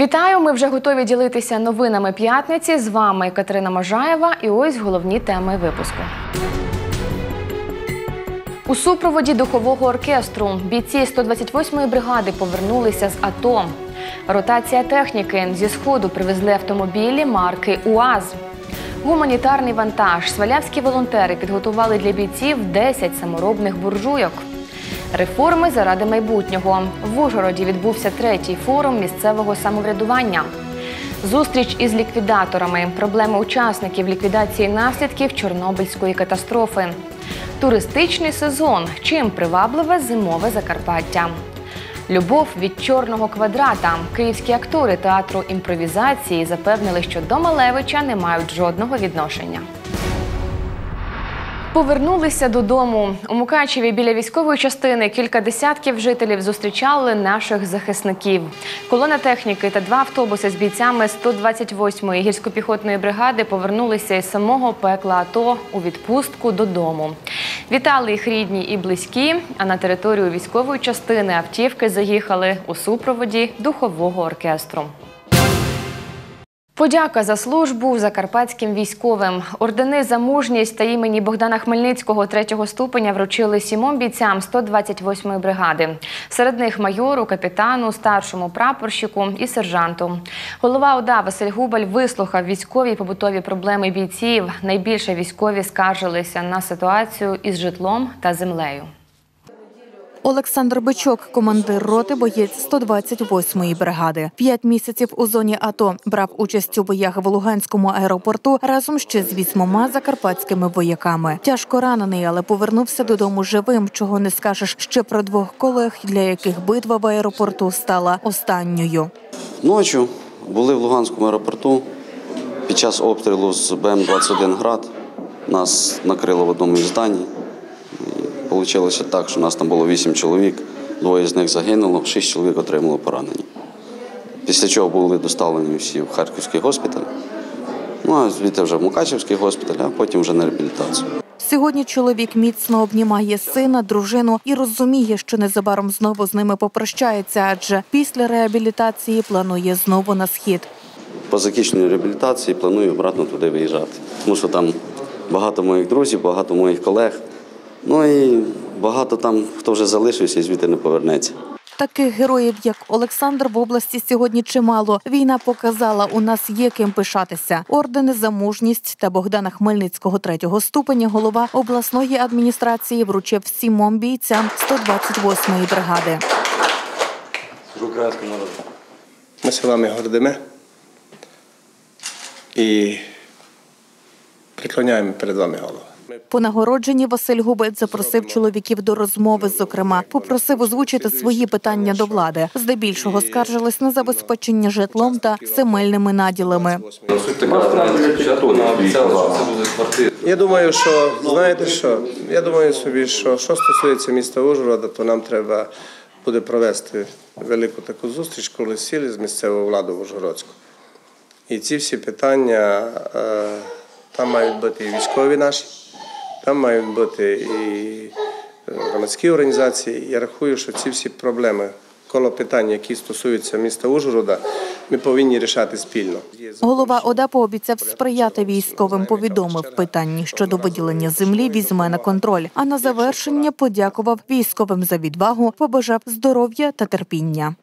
Вітаю! Ми вже готові ділитися новинами п'ятниці. З вами Катерина Можаєва. І ось головні теми випуску. У супроводі духового оркестру бійці 128-ї бригади повернулися з АТО. Ротація техніки зі сходу привезли автомобілі марки УАЗ. Гуманітарний вантаж. Свалявські волонтери підготували для бійців 10 саморобних буржуйок. Реформи заради майбутнього. В Ужгороді відбувся третій форум місцевого самоврядування. Зустріч із ліквідаторами, проблеми учасників ліквідації наслідків Чорнобильської катастрофи. Туристичний сезон. Чим привабливе зимове Закарпаття. Любов від чорного квадрата. Київські актори театру імпровізації запевнили, що до Малевича не мають жодного відношення. Повернулися додому. У Мукачеві біля військової частини кілька десятків жителів зустрічали наших захисників. Колона техніки та два автобуси з бійцями 128-ї гірсько-піхотної бригади повернулися із самого пекла АТО у відпустку додому. Вітали їх рідні і близькі. А на територію військової частини автівки заїхали у супроводі духового оркестру. Подяка за службу закарпатським військовим. Ордени за мужність та імені Богдана Хмельницького третього ступеня вручили сімом бійцям 128-ї бригади. Серед них майору, капітану, старшому прапорщику і сержанту. Голова ОДА Василь Губаль вислухав військові побутові проблеми бійців. Найбільше військові скаржилися на ситуацію із житлом та землею. Олександр Бичок, командир роти, боєць 128-ї бригади. П'ять місяців у зоні АТО брав участь у боях в Луганському аеропорту разом ще з вісьмома закарпатськими вояками. Тяжко ранений, але повернувся додому живим. Чого не скажеш ще про двох колег, для яких битва в аеропорту стала останньою. Ночі були в Луганському аеропорту. Під час обстрілу з БМ-21 град нас накрило в одному із зданій. Вийшло так, що нас там було вісім чоловік, двоє з них загинуло, шість чоловік отримало поранення. Після чого були доставлені всі в Харківський госпіталь. Ну а звідти вже в Мукачевський госпіталь, а потім вже на реабілітацію. Сьогодні чоловік міцно обнімає сина, дружину і розуміє, що незабаром знову з ними попрощається, адже після реабілітації планує знову на схід. По закінченню реабілітації планую обратно туди виїжджати. Тому що там багато моїх друзів, багато моїх колег. Ну і багато там, хто вже залишився і звідти не повернеться. Таких героїв, як Олександр, в області сьогодні чимало. Війна показала, у нас є ким пишатися. Ордени за мужність та Богдана Хмельницького третього ступеня голова обласної адміністрації вручив сімом бійцям 128-ї бригади. Ми силами гордиме і приклоняємо перед вами голову. По нагородженні Василь Губець запросив чоловіків до розмови. Зокрема, попросив озвучити свої питання до влади. Здебільшого скаржились на забезпечення житлом та земельними наділами. Я думаю, що знаєте що? Я думаю собі, що що стосується міста Ужгорода, то нам треба буде провести велику таку зустріч, коли сіли з місцевою владою Ужгородську. І ці всі питання е, там мають бути і військові наші. Там мають бути і громадські організації. Я рахую, що ці всі проблеми коло питань, які стосуються міста Ужгорода, ми повинні рішати спільно. Голова ОДА пообіцяв сприяти військовим. Повідомив питанні щодо виділення землі візьме на контроль. А на завершення подякував військовим за відвагу, побажав здоров'я та терпіння.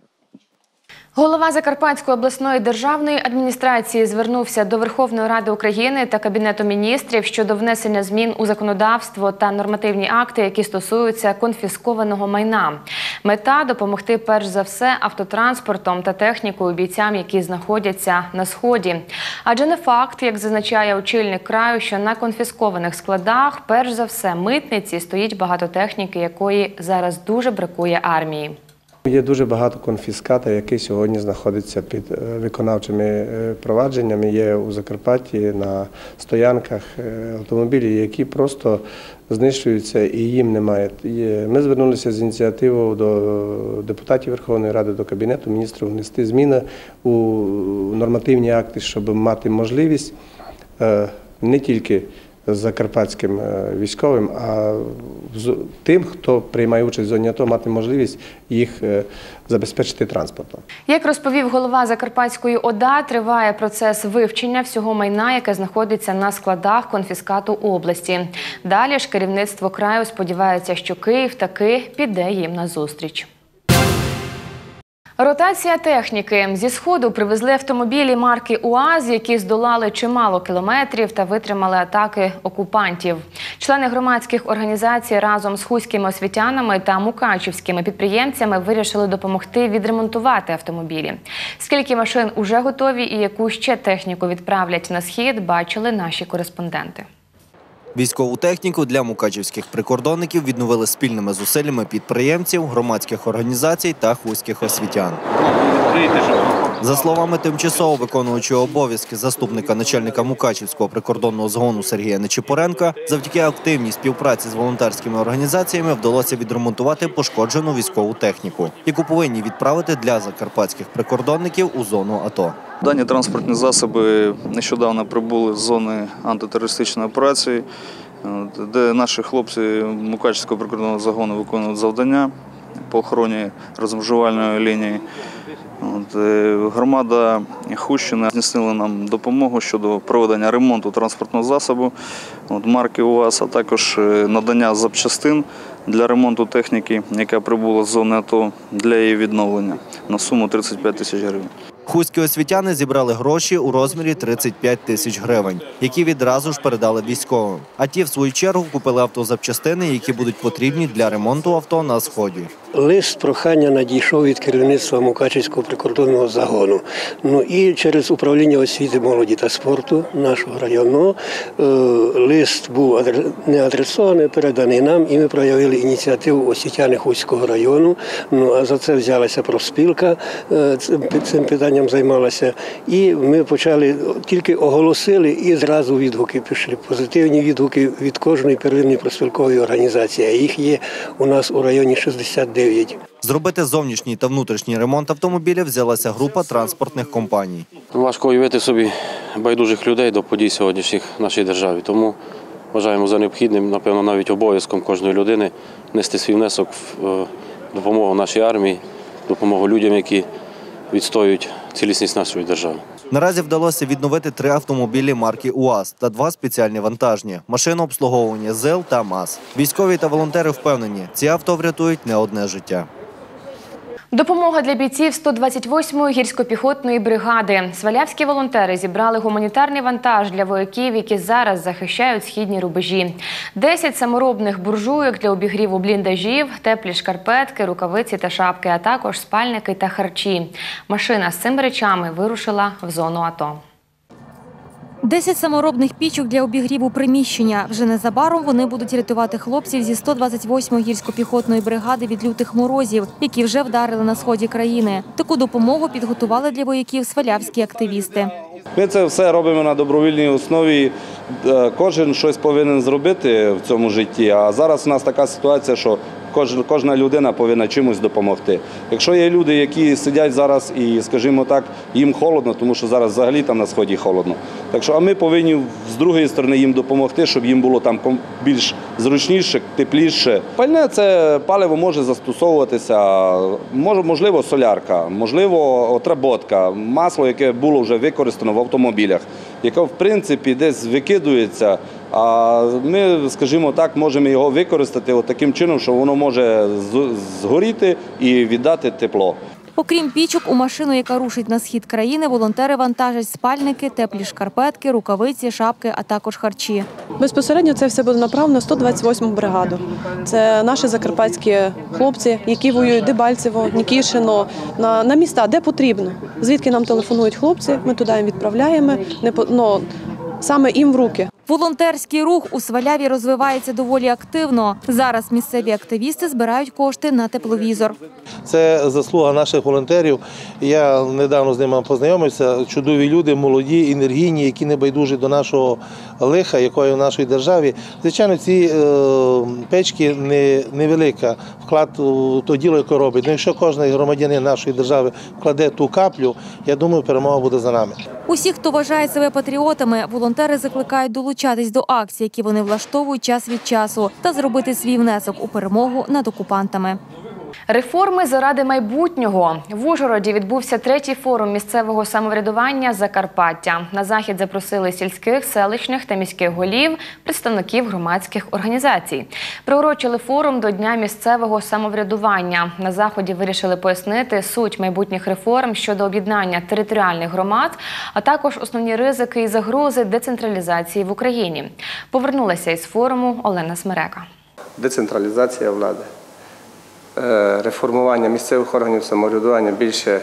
Голова Закарпатської обласної державної адміністрації звернувся до Верховної Ради України та Кабінету міністрів щодо внесення змін у законодавство та нормативні акти, які стосуються конфіскованого майна. Мета допомогти перш за все автотранспортом та технікою бійцям, які знаходяться на сході. Адже не факт, як зазначає очільник краю, що на конфіскованих складах, перш за все, митниці стоїть багато техніки, якої зараз дуже бракує армії. Є дуже багато конфіската, який сьогодні знаходиться під е, виконавчими е, провадженнями. Є у Закарпатті на стоянках е, автомобілі, які просто знищуються і їм немає. Ми звернулися з ініціативою до депутатів Верховної Ради, до Кабінету міністрів внести зміни у нормативні акти, щоб мати можливість не тільки закарпатським е, військовим, а тим, хто приймає участь в зоні АТО, мати можливість їх е, забезпечити транспортом. Як розповів голова Закарпатської ОДА, триває процес вивчення всього майна, яке знаходиться на складах конфіскату області. Далі ж керівництво краю сподівається, що Київ таки піде їм на зустріч. Ротація техніки зі сходу привезли автомобілі марки УАЗ, які здолали чимало кілометрів та витримали атаки окупантів. Члени громадських організацій разом з хуськими освітянами та мукачівськими підприємцями вирішили допомогти відремонтувати автомобілі. Скільки машин уже готові і яку ще техніку відправлять на схід, бачили наші кореспонденти. Військову техніку для мукачівських прикордонників відновили спільними зусиллями підприємців, громадських організацій та хуських освітян. За словами тимчасово виконуючого обов'язки заступника начальника Мукачівського прикордонного згону Сергія Нечипоренка, завдяки активній співпраці з волонтерськими організаціями вдалося відремонтувати пошкоджену військову техніку, яку повинні відправити для закарпатських прикордонників у зону АТО. Дані транспортні засоби нещодавно прибули з зони антитерористичної операції, де наші хлопці Мукачівського прикордонного загону виконують завдання по охороні розмежувальної лінії. От, е, громада Хущини здійснила нам допомогу щодо проведення ремонту транспортного засобу от, марки УАЗ, а також е, надання запчастин для ремонту техніки, яка прибула з зони АТО для її відновлення на суму 35 тисяч гривень. Хуські освітяни зібрали гроші у розмірі 35 тисяч гривень, які відразу ж передали військовим. А ті, в свою чергу, купили автозапчастини, які будуть потрібні для ремонту авто на сході. Лист прохання надійшов від керівництва Мукачівського прикордонного загону. Ну і через управління освіти, молоді та спорту нашого району е, лист був не адресований, переданий нам, і ми проявили ініціативу освітяни Хуського району. Ну а за це взялася профспілка, е, цим питанням займалася. І ми почали тільки оголосили, і зразу відгуки пішли. Позитивні відгуки від кожної первинної профспілкової організації. А їх є у нас у районі 69. Зробити зовнішній та внутрішній ремонт автомобіля взялася група транспортних компаній. Важко уявити собі байдужих людей до подій сьогоднішніх в нашій державі. Тому вважаємо за необхідним, напевно, навіть обов'язком кожної людини нести свій внесок в е, допомогу нашій армії, допомогу людям, які відстоюють цілісність нашої держави. Наразі вдалося відновити три автомобілі марки УАЗ та два спеціальні вантажні машину обслуговування ЗЕЛ та МАЗ. Військові та волонтери впевнені, ці авто врятують не одне життя. Допомога для бійців 128-ї гірсько-піхотної бригади. Свалявські волонтери зібрали гуманітарний вантаж для вояків, які зараз захищають східні рубежі. 10 саморобних буржуйок для обігріву бліндажів, теплі шкарпетки, рукавиці та шапки, а також спальники та харчі. Машина з цими речами вирушила в зону АТО. Десять саморобних пічок для обігріву приміщення. Вже незабаром вони будуть рятувати хлопців зі 128-ї гірсько-піхотної бригади від лютих морозів, які вже вдарили на сході країни. Таку допомогу підготували для вояків свалявські активісти. Ми це все робимо на добровільній основі. Е, Кожен щось повинен зробити в цьому житті. А зараз у нас така ситуація, що кожна, людина повинна чимось допомогти. Якщо є люди, які сидять зараз і, скажімо так, їм холодно, тому що зараз взагалі там на сході холодно. Так що, а ми повинні з другої сторони їм допомогти, щоб їм було там більш зручніше, тепліше. Пальне це паливо може застосовуватися, можливо, солярка, можливо, отработка, масло, яке було вже використано в автомобілях, яке в принципі десь викидується. А ми, скажімо так, можемо його використати от таким чином, що воно може згоріти і віддати тепло. Окрім пічок, у машину, яка рушить на схід країни, волонтери вантажать спальники, теплі шкарпетки, рукавиці, шапки, а також харчі. Безпосередньо це все буде направлено в 128 бригаду. Це наші закарпатські хлопці, які воюють Дебальцево, Нікішино, на, на міста, де потрібно. Звідки нам телефонують хлопці, ми туди їм відправляємо. Не по- ну, саме їм в руки. Волонтерський рух у Сваляві розвивається доволі активно. Зараз місцеві активісти збирають кошти на тепловізор. Це заслуга наших волонтерів. Я недавно з ними познайомився. Чудові люди, молоді, енергійні, які не байдужі до нашого лиха, якої в нашій державі. Звичайно, ці е, печки не, невелика вклад у то діло, яке робить. Ну, якщо кожен громадянин нашої держави вкладе ту каплю, я думаю, перемога буде за нами. Усі, хто вважає себе патріотами, волонтери закликають долучитися долучатись до акцій, які вони влаштовують час від часу, та зробити свій внесок у перемогу над окупантами. Реформи заради майбутнього в Ужгороді відбувся третій форум місцевого самоврядування Закарпаття. На захід запросили сільських, селищних та міських голів, представників громадських організацій. Приурочили форум до Дня місцевого самоврядування. На заході вирішили пояснити суть майбутніх реформ щодо об'єднання територіальних громад, а також основні ризики і загрози децентралізації в Україні. Повернулася із форуму Олена Смерека. Децентралізація влади, реформування місцевих органів самоврядування більше,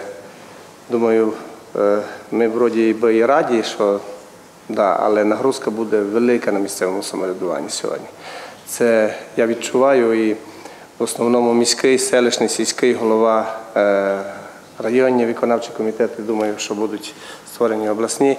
думаю, е, ми вроді би і раді, що да, але нагрузка буде велика на місцевому самоврядуванні сьогодні. Це я відчуваю і в основному міський, селищний, сільський голова, е, районні виконавчі комітети, думаю, що будуть створені обласні.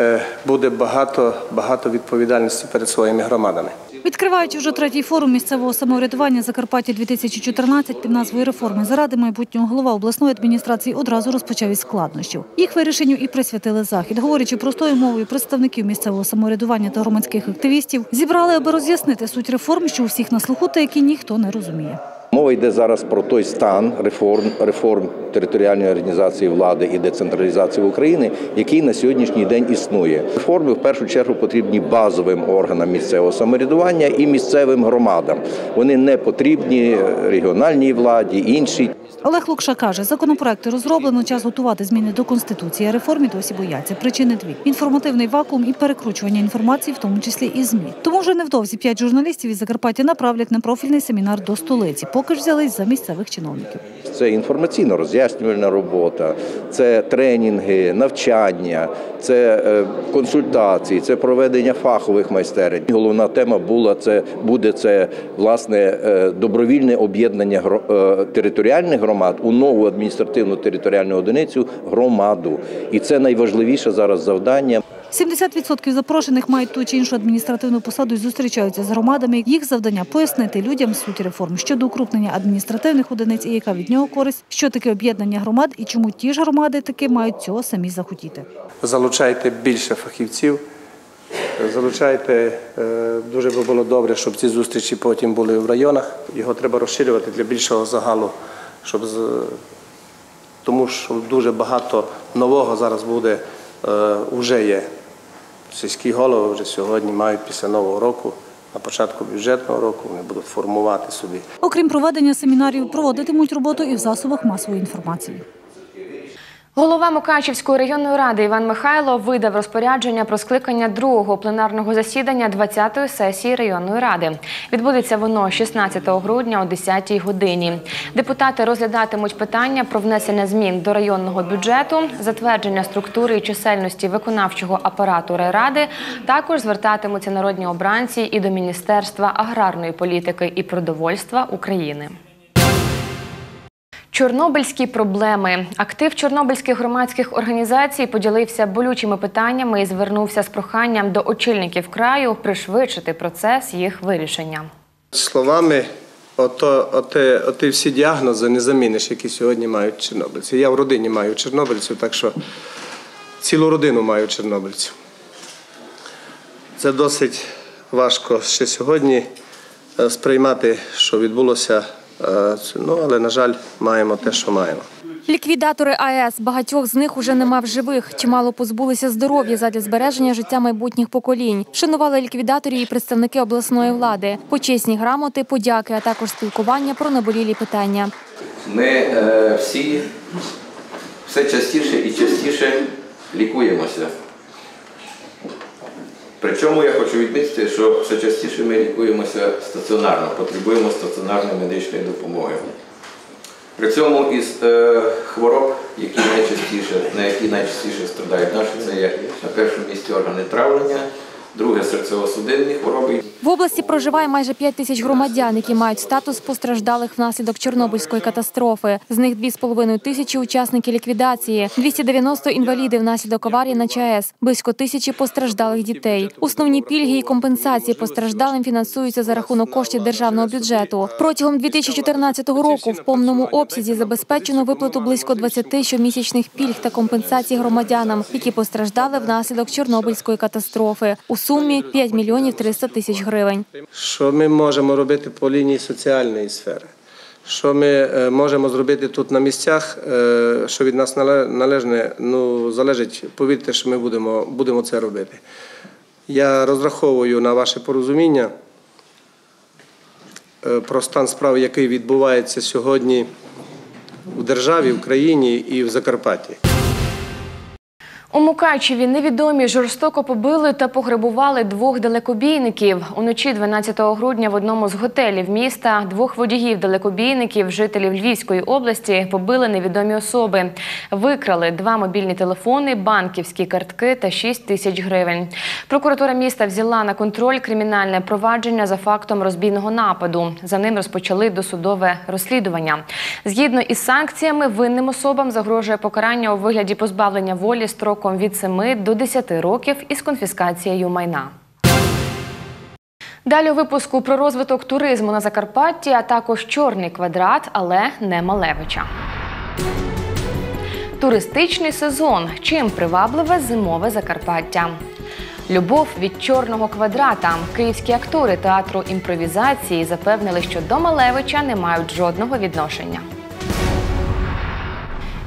е, Буде багато, багато відповідальності перед своїми громадами. Відкриваючи уже третій форум місцевого самоврядування Закарпаття 2014 під назвою реформи заради майбутнього голова обласної адміністрації одразу розпочав із складнощів. Їх вирішенню і присвятили захід. Говорячи простою мовою представників місцевого самоврядування та громадських активістів, зібрали, аби роз'яснити суть реформ, що у всіх на слуху та які ніхто не розуміє. Мова йде зараз про той стан реформ, реформ територіальної організації влади і децентралізації України, який на сьогоднішній день існує. Реформи в першу чергу потрібні базовим органам місцевого самоврядування і місцевим громадам. Вони не потрібні регіональній владі, іншій. Олег Лукша каже, законопроекти розроблено, час готувати зміни до Конституції, а реформі досі бояться. Причини дві – інформативний вакуум і перекручування інформації, в тому числі і ЗМІ. Тому вже невдовзі п'ять журналістів із Закарпаття направлять на профільний семінар до столиці, поки ж взялись за місцевих чиновників. Це інформаційно роз'яснювальна робота, це тренінги, навчання, це е, консультації, це проведення фахових майстерень. Головна тема була це буде це власне е, добровільне об'єднання е, територіальних громад у нову адміністративну територіальну одиницю громаду. І це найважливіше зараз завдання. 70% запрошених мають ту чи іншу адміністративну посаду і зустрічаються з громадами. Їх завдання пояснити людям суть реформ щодо укрупнення адміністративних одиниць і яка від нього користь, що таке об'єднання громад і чому ті ж громади таки мають цього самі захотіти. залучайте більше фахівців, залучайте, е, дуже би було добре, щоб ці зустрічі потім були в районах. Його треба розширювати для більшого загалу, щоб з- тому що дуже багато нового зараз буде, е, вже є. Сільські голови вже сьогодні мають після нового року, на початку бюджетного року, вони будуть формувати собі Окрім проведення семінарів, проводитимуть роботу і в засобах масової інформації. Голова Мукачівської районної ради Іван Михайло видав розпорядження про скликання другого пленарного засідання 20-ї сесії районної ради. Відбудеться воно 16 грудня о 10-й годині. Депутати розглядатимуть питання про внесення змін до районного бюджету, затвердження структури і чисельності виконавчого апарату райради. Також звертатимуться народні обранці і до Міністерства аграрної політики і продовольства України. Чорнобильські проблеми. Актив чорнобильських громадських організацій поділився болючими питаннями і звернувся з проханням до очільників краю пришвидшити процес їх вирішення. Словами, ото, оте, оті всі діагнози не заміниш, які сьогодні мають чорнобильці. Я в родині маю чорнобильців, так що цілу родину маю чорнобильців. Це досить важко ще сьогодні е, сприймати, що відбулося. Е, Ну, але, на жаль, маємо те, що маємо. Ліквідатори АЕС багатьох з них уже нема в живих. Чимало позбулися здоров'я задля збереження життя майбутніх поколінь. Шанували ліквідаторів і представники обласної влади, почесні грамоти, подяки, а також спілкування про наболілі питання. Ми е, всі все частіше і частіше лікуємося. Причому я хочу відмітити, що все частіше ми лікуємося стаціонарно, потребуємо стаціонарної медичної допомоги. При цьому із е, хвороб, які найчастіше, на які найчастіше страдають наші, це є на першому місці органи травлення, друге серцево-судинні хвороби. В області проживає майже 5 тисяч громадян, які мають статус постраждалих внаслідок Чорнобильської катастрофи. З них 2,5 тисячі учасники ліквідації, 290 інваліди внаслідок аварії на ЧАЕС, близько тисячі постраждалих дітей. Основні пільги і компенсації постраждалим фінансуються за рахунок коштів державного бюджету. Протягом 2014 року в повному обсязі забезпечено виплату близько 20 щомісячних пільг та компенсацій громадянам, які постраждали внаслідок Чорнобильської катастрофи. У сумі 5 мільйонів 300 тисяч гривень. Що ми можемо робити по лінії соціальної сфери? Що ми е, можемо зробити тут на місцях, е, що від нас нале- належне, ну, залежить, повірте, що ми будемо, будемо це робити. Я розраховую на ваше порозуміння е, про стан справ, який відбувається сьогодні в державі, в країні і в Закарпатті. У Мукачеві невідомі жорстоко побили та пограбували двох далекобійників. Уночі 12 грудня в одному з готелів міста двох водіїв-далекобійників, жителів Львівської області, побили невідомі особи. Викрали два мобільні телефони, банківські картки та 6 тисяч гривень. Прокуратура міста взяла на контроль кримінальне провадження за фактом розбійного нападу. За ним розпочали досудове розслідування. Згідно із санкціями, винним особам загрожує покарання у вигляді позбавлення волі строком від 7 до 10 років із конфіскацією майна. Далі у випуску про розвиток туризму на Закарпатті, а також чорний квадрат, але не Малевича. Туристичний сезон. Чим привабливе зимове Закарпаття? Любов від чорного квадрата. Київські актори театру імпровізації запевнили, що до Малевича не мають жодного відношення.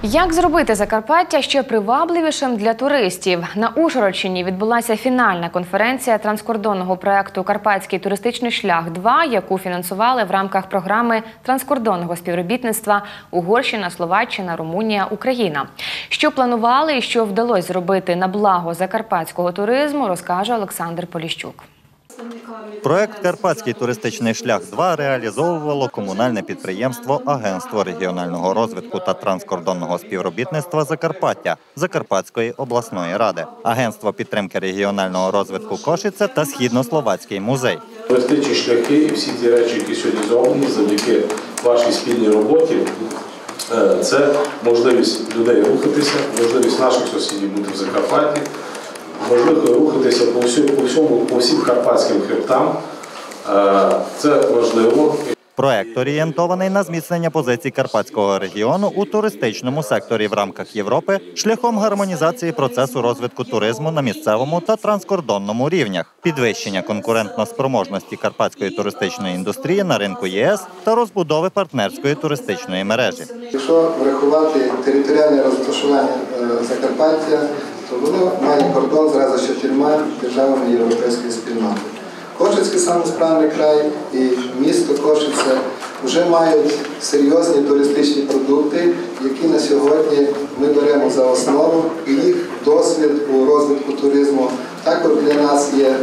Як зробити Закарпаття ще привабливішим для туристів? На Ужгородщині відбулася фінальна конференція транскордонного проекту Карпатський туристичний шлях 2 яку фінансували в рамках програми транскордонного співробітництва Угорщина, Словаччина, Румунія, Україна. Що планували і що вдалося зробити на благо закарпатського туризму, розкаже Олександр Поліщук. Проект Карпатський туристичний шлях 2 реалізовувало комунальне підприємство Агентство регіонального розвитку та транскордонного співробітництва Закарпаття Закарпатської обласної ради, Агентство підтримки регіонального розвитку Кошиця та Східнословацький музей. Туристичні шляхи і всі ті речі, які сьогодні зроблені завдяки вашій спільній роботі. е, Це можливість людей рухатися, можливість наших сусідів бути в Закарпатті, можливість рухатися по всьому, по всьому, по всім карпатським хребтам. Е, Це важливо. Проект орієнтований на зміцнення позицій карпатського регіону у туристичному секторі в рамках Європи шляхом гармонізації процесу розвитку туризму на місцевому та транскордонному рівнях, підвищення конкурентно-спроможності карпатської туристичної індустрії на ринку ЄС та розбудови партнерської туристичної мережі. Якщо врахувати територіальне розташування е, Закарпаття, то воно має кордон зразу з чотирма державами Європейської спільноти. Кошицький самосправний край і місто Кошиця вже мають серйозні туристичні продукти, які на сьогодні ми беремо за основу, і їх досвід у розвитку туризму також для нас є е,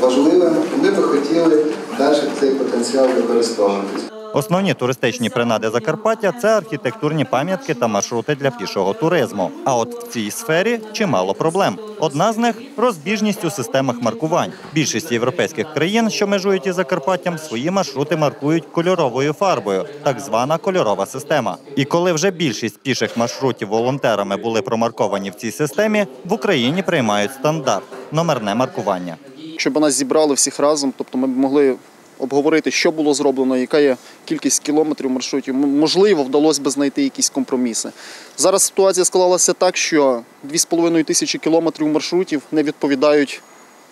важливим. Ми би хотіли далі цей потенціал використовувати. Основні туристичні принади Закарпаття це архітектурні пам'ятки та маршрути для пішого туризму. А от в цій сфері чимало проблем. Одна з них розбіжність у системах маркувань. Більшість європейських країн, що межують із Закарпаттям, свої маршрути маркують кольоровою фарбою, так звана кольорова система. І коли вже більшість піших маршрутів волонтерами були промарковані в цій системі, в Україні приймають стандарт номерне маркування. Щоб нас зібрали всіх разом, тобто ми б могли обговорити, що було зроблено, яка є кількість кілометрів маршрутів. Можливо, вдалося би знайти якісь компроміси. Зараз ситуація склалася так, що 2,5 тисячі кілометрів маршрутів не відповідають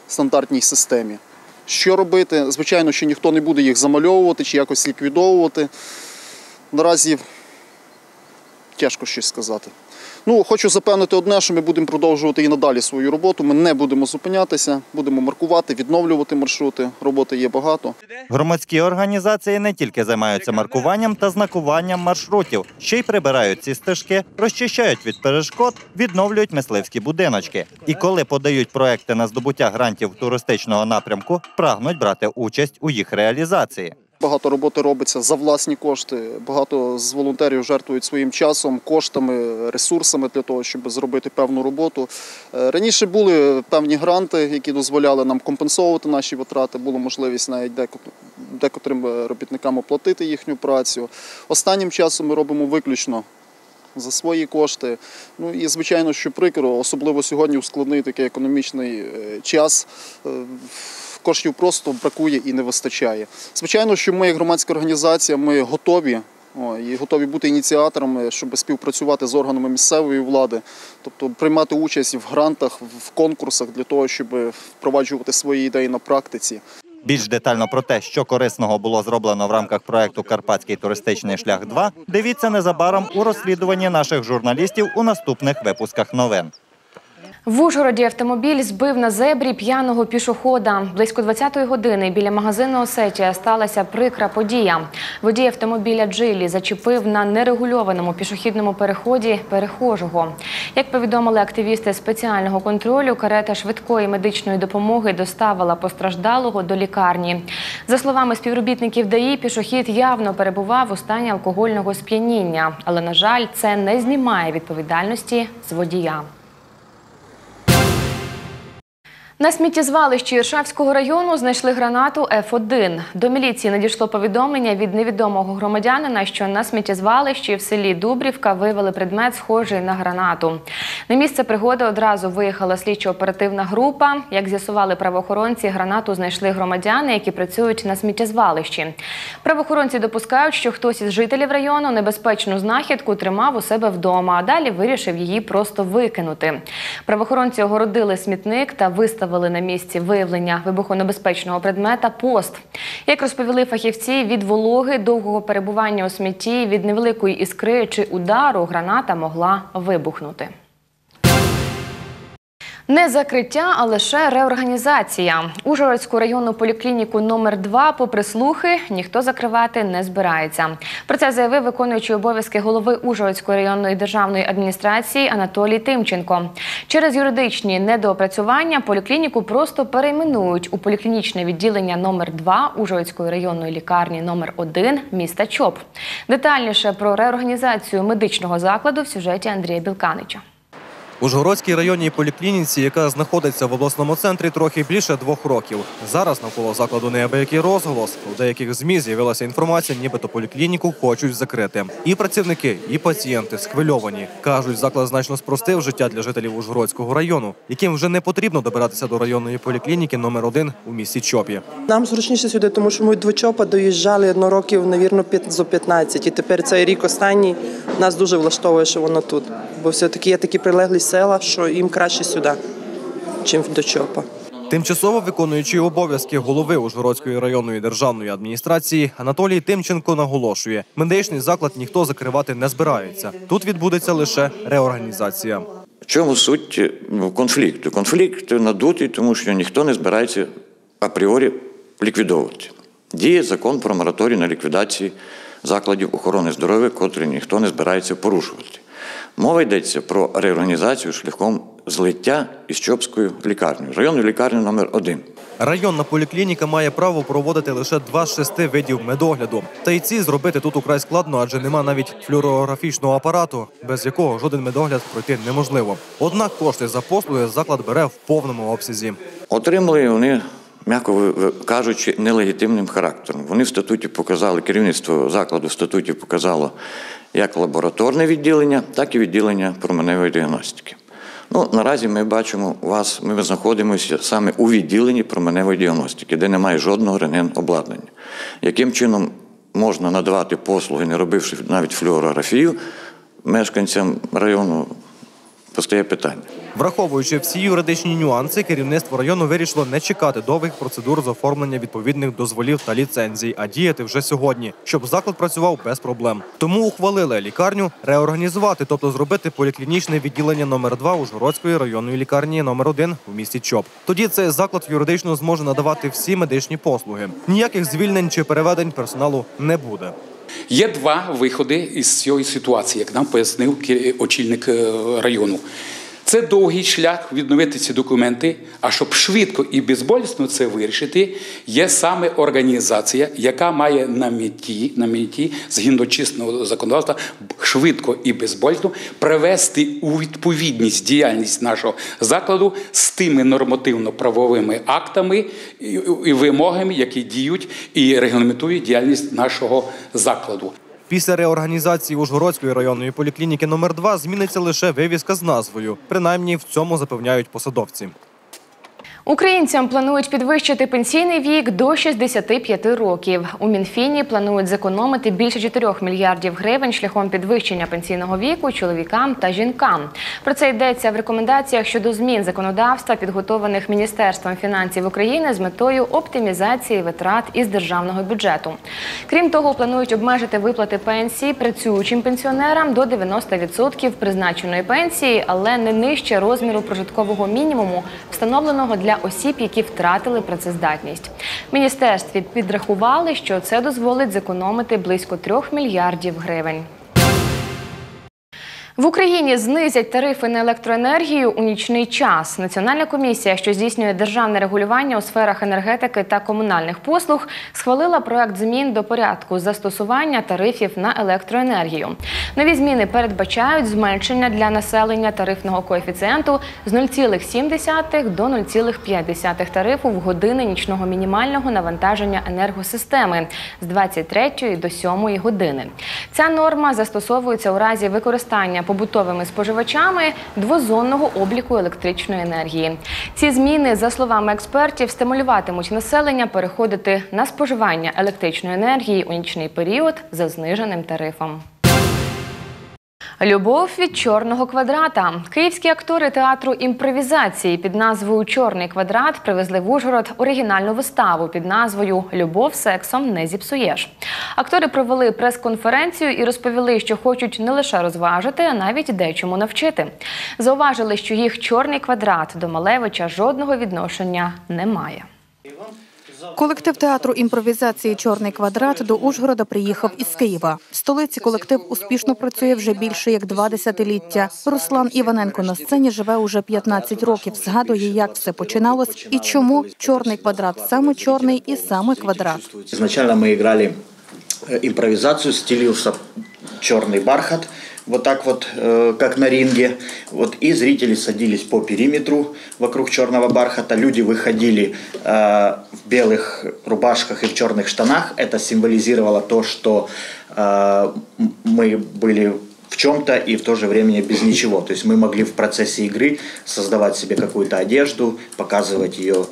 стандартній системі. Що робити? Звичайно, що ніхто не буде їх замальовувати чи якось ліквідовувати. Наразі тяжко щось сказати. Ну, хочу запевнити одне, що ми будемо продовжувати і надалі свою роботу. Ми не будемо зупинятися, будемо маркувати, відновлювати маршрути. Роботи є багато. Громадські організації не тільки займаються маркуванням та знакуванням маршрутів, ще й прибирають ці стежки, розчищають від перешкод, відновлюють мисливські будиночки. І коли подають проекти на здобуття грантів туристичного напрямку, прагнуть брати участь у їх реалізації. Багато роботи робиться за власні кошти. Багато з волонтерів жертвують своїм часом, коштами, ресурсами для того, щоб зробити певну роботу. Е, Раніше були певні гранти, які дозволяли нам компенсовувати наші витрати. Була можливість навіть декотрим е, робітникам оплатити їхню працю. Останнім часом ми робимо виключно. За свої кошти. Ну і звичайно, що прикро, особливо сьогодні у складний такий економічний е, час. Коштів просто бракує і не вистачає. Звичайно, що ми, як громадська організація, ми готові і готові бути ініціаторами, щоб співпрацювати з органами місцевої влади, тобто приймати участь в грантах, в конкурсах для того, щоб впроваджувати свої ідеї на практиці. Більш детально про те, що корисного було зроблено в рамках проекту Карпатський туристичний шлях 2 дивіться незабаром у розслідуванні наших журналістів у наступних випусках новин. В Ужгороді автомобіль збив на зебрі п'яного пішохода. Близько 20-ї години біля магазину Осетія сталася прикра подія. Водій автомобіля Джилі зачепив на нерегульованому пішохідному переході перехожого. Як повідомили активісти спеціального контролю, карета швидкої медичної допомоги доставила постраждалого до лікарні. За словами співробітників ДАІ, пішохід явно перебував у стані алкогольного сп'яніння, але на жаль, це не знімає відповідальності з водія. На сміттєзвалищі Іршавського району знайшли гранату Ф1. До міліції надійшло повідомлення від невідомого громадянина, що на сміттєзвалищі в селі Дубрівка виявили предмет, схожий на гранату. На місце пригоди одразу виїхала слідчо-оперативна група. Як з'ясували правоохоронці, гранату знайшли громадяни, які працюють на сміттєзвалищі. Правоохоронці допускають, що хтось із жителів району небезпечну знахідку тримав у себе вдома, а далі вирішив її просто викинути. Правоохоронці огородили смітник та виставили на місці виявлення вибухонебезпечного предмета пост. Як розповіли фахівці, від вологи, довгого перебування у смітті, від невеликої іскри чи удару граната могла вибухнути. Не закриття, а лише реорганізація. Ужгородську районну поліклініку номер 2 попри слухи, ніхто закривати не збирається. Про це заявив виконуючий обов'язки голови Ужгородської районної державної адміністрації Анатолій Тимченко. Через юридичні недоопрацювання поліклініку просто перейменують у поліклінічне відділення номер 2 Ужгородської районної лікарні номер 1 міста Чоп. Детальніше про реорганізацію медичного закладу в сюжеті Андрія Білканича. Ужгородській районній поліклініці, яка знаходиться в обласному центрі трохи більше двох років. Зараз навколо закладу неабиякий розголос. У деяких змі з'явилася інформація, нібито поліклініку хочуть закрити. І працівники, і пацієнти схвильовані. Кажуть, заклад значно спростив життя для жителів Ужгородського району, яким вже не потрібно добиратися до районної поліклініки номер 1 у місті Чопі. Нам зручніше сюди, тому що ми до Чопа доїжджали одно років, навірно, зо 15. І тепер цей рік останній нас дуже влаштовує, що воно тут. Бо все-таки є такі прилеглі села, що їм краще сюди, чим до Чопа. Тимчасово виконуючий обов'язки голови Ужгородської районної державної адміністрації Анатолій Тимченко наголошує, медичний заклад ніхто закривати не збирається. Тут відбудеться лише реорганізація. В чому суть конфлікту? Конфлікт надутий, тому що ніхто не збирається апріорі ліквідовувати. Діє закон про мораторій на ліквідації закладів охорони здоров'я, котрий ніхто не збирається порушувати. Мова йдеться про реорганізацію шляхом злиття із Чопською лікарнею, районною лікарнею номер 1 Районна поліклініка має право проводити лише два з шести видів медогляду. Та й ці зробити тут украй складно, адже нема навіть флюорографічного апарату, без якого жоден медогляд пройти неможливо. Однак кошти за послуги заклад бере в повному обсязі. Отримали вони, м'яко кажучи, нелегітимним характером. Вони в статуті показали, керівництво закладу в статуті показало як лабораторне відділення, так і відділення променевої діагностики. Ну, Наразі ми бачимо вас, ми знаходимося саме у відділенні променевої діагностики, де немає жодного рентген-обладнання. Яким чином можна надавати послуги, не робивши навіть флюорографію, мешканцям району постає питання. Враховуючи всі юридичні нюанси, керівництво району вирішило не чекати довгих процедур з оформлення відповідних дозволів та ліцензій, а діяти вже сьогодні, щоб заклад працював без проблем. Тому ухвалили лікарню реорганізувати, тобто зробити поліклінічне відділення номер 2 Ужгородської районної лікарні номер 1 у місті Чоп. Тоді цей заклад юридично зможе надавати всі медичні послуги. Ніяких звільнень чи переведень персоналу не буде. Є два виходи із цієї ситуації, як нам пояснив очільник району. Це довгий шлях відновити ці документи. А щоб швидко і безболісно це вирішити, є саме організація, яка має на меті, на меті згідно чесного законодавства, швидко і безболісно привести у відповідність діяльність нашого закладу з тими нормативно-правовими актами і вимогами, які діють і регламентують діяльність нашого закладу. Після реорганізації Ужгородської районної поліклініки номер 2 зміниться лише вивіска з назвою. Принаймні в цьому запевняють посадовці. Українцям планують підвищити пенсійний вік до 65 років. У Мінфіні планують зекономити більше 4 мільярдів гривень шляхом підвищення пенсійного віку чоловікам та жінкам. Про це йдеться в рекомендаціях щодо змін законодавства, підготовлених Міністерством фінансів України з метою оптимізації витрат із державного бюджету. Крім того, планують обмежити виплати пенсії працюючим пенсіонерам до 90% призначеної пенсії, але не нижче розміру прожиткового мінімуму, встановленого для осіб, які втратили працездатність. Міністерстві підрахували, що це дозволить зекономити близько 3 мільярдів гривень. В Україні знизять тарифи на електроенергію у нічний час. Національна комісія, що здійснює державне регулювання у сферах енергетики та комунальних послуг, схвалила проект змін до порядку застосування тарифів на електроенергію. Нові зміни передбачають зменшення для населення тарифного коефіцієнту з 0,7 до 0,5 тарифу в години нічного мінімального навантаження енергосистеми з 23 до 7 години. Ця норма застосовується у разі використання побутовими споживачами двозонного обліку електричної енергії. Ці зміни, за словами експертів, стимулюватимуть населення переходити на споживання електричної енергії у нічний період за зниженим тарифом. Любов від чорного квадрата. Київські актори театру імпровізації під назвою Чорний квадрат привезли в Ужгород оригінальну виставу під назвою Любов сексом не зіпсуєш. Актори провели прес-конференцію і розповіли, що хочуть не лише розважити, а навіть дечому навчити. Зауважили, що їх чорний квадрат до Малевича жодного відношення не має. Колектив театру імпровізації Чорний квадрат до Ужгорода приїхав із Києва. В столиці колектив успішно працює вже більше як два десятиліття. Руслан Іваненко на сцені живе уже 15 років. Згадує, як все починалось і чому чорний квадрат саме чорний і саме квадрат. Изначально мы играли э, импровизацию, стелился черный бархат, Вот так вот, э, как на ринге. Вот, и зрители садились по периметру вокруг черного бархата. Люди выходили э, в белых рубашках и в черных штанах. Это символизировало то, что э, мы были в чем-то и в то же время без ничего. То есть мы могли в процессе игры создавать себе какую-то одежду, показывать ее,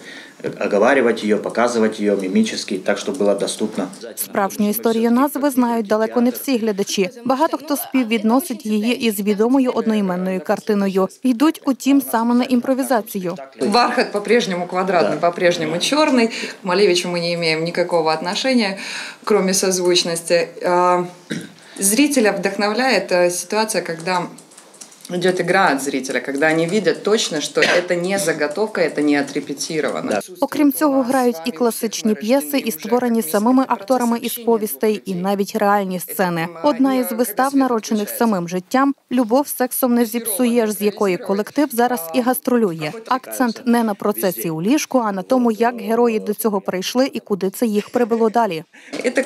оговаривать ее, показывать ее мимически, так, чтобы было доступно. Справжню історію назви знають далеко не всі глядачі. Багато хто співвідносить її із відомою одноіменною картиною. Йдуть, утім, саме на імпровізацію. Бархат по-прежнему квадратный, по-прежнему черный. К Малевичу мы не имеем никакого отношения, кроме созвучности. А, Зрителя вдохновляет э, ситуация, когда идет игра от зрителя, когда они видят точно, что это не заготовка, это не отрепетировано. Окрім цього, грають і класичні п'єси, і створені самими акторами із повістей, і навіть реальні сцени. Одна із вистав, народжених самим життям, любов сексом не зіпсуєш, з якої колектив зараз і гастролює. Акцент не на процесі у ліжку, а на тому, як герої до цього прийшли і куди це їх привело далі. Это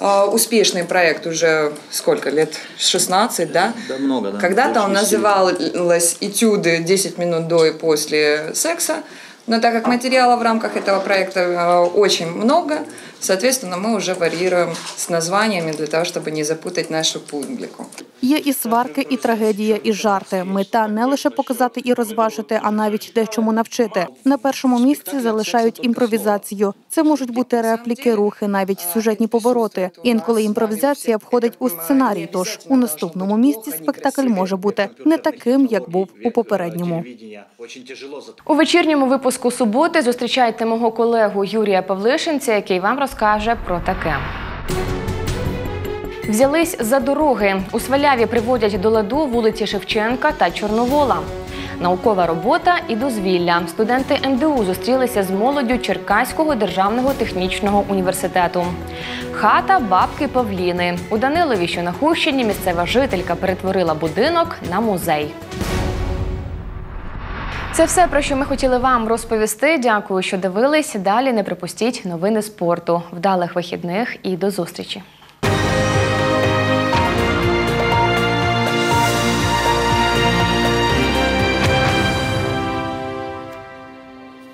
э, успешный проект уже сколько лет? 16, да? Да много, да. Когда-то он Очень сильно. называлось «Этюды 10 минут до и после секса», но так как материала в рамках этого проекта э, очень много, соответственно, мы уже варьируем с названиями для того, чтобы не запутать нашу публику. Є і сварки, і трагедія, і жарти. Мета не лише показати і розважити, а навіть дечому навчити. На першому місці залишають імпровізацію. Це можуть бути репліки, рухи, навіть сюжетні повороти. Інколи імпровізація входить у сценарій. Тож у наступному місці спектакль може бути не таким, як був у попередньому. У вечірньому випуску суботи зустрічайте мого колегу Юрія Павлишинця, який вам розкаже про таке. Взялись за дороги. У Сваляві приводять до ладу вулиці Шевченка та Чорновола. Наукова робота і дозвілля. Студенти МДУ зустрілися з молоддю Черкаського державного технічного університету. Хата бабки Павліни. У Данилові, що на Хущині, місцева жителька перетворила будинок на музей. Це все, про що ми хотіли вам розповісти. Дякую, що дивились. Далі не пропустіть новини спорту. Вдалих вихідних і до зустрічі.